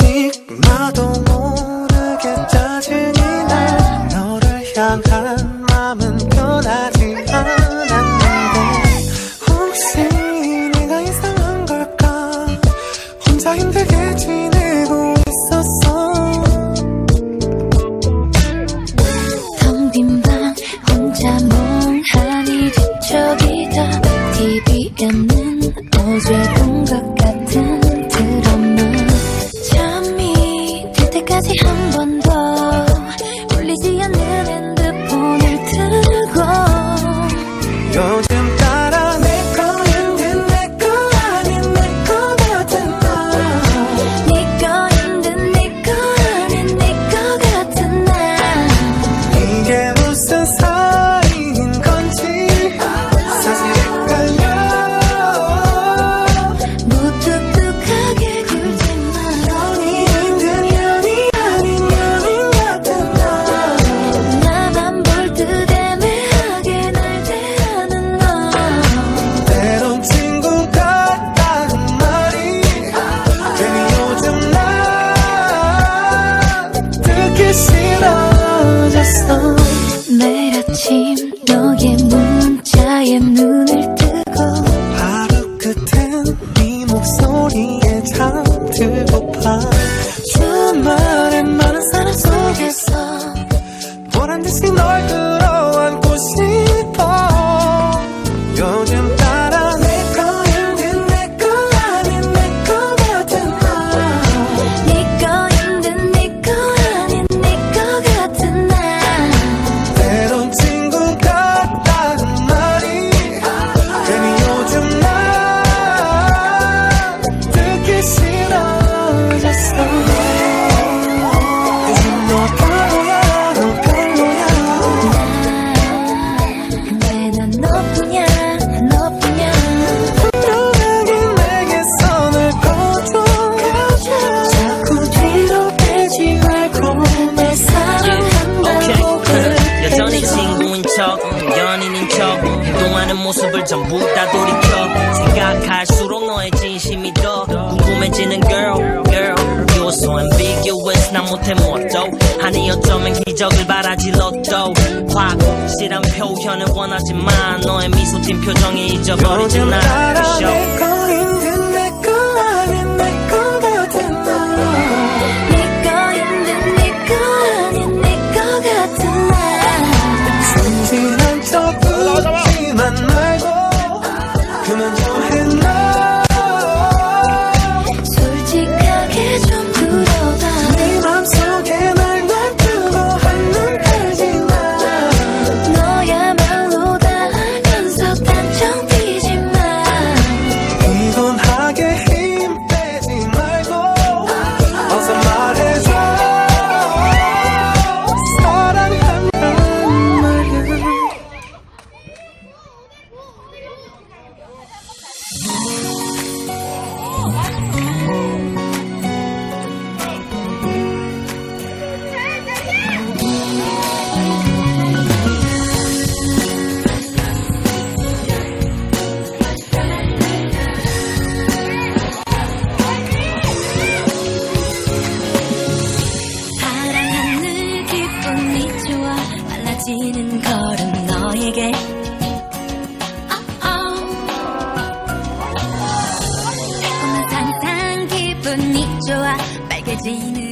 아직 나도 모르겠 아직 한번더. 아침 너의 문자에 눈을 뜨고 바로 끝엔 네 목소리에 잠들고파. 주말엔 많은 사람 속에서 보란듯이 널 척 연인인 척. 행동하는 모습을 전부 다 돌이켜. 생각할수록 너의 진심이 더 궁금해지는 girl girl. You're so ambiguous 난 못해 뭐 못도 아니 어쩌면 기적을 바라지 로또 확실한 표현을 원하지만 너의 미소 진 표정이 잊어버리지 나 느껴지는 걸음 너에게. 어, 어. 꿈은 상상 기분이 좋아. 빨개지는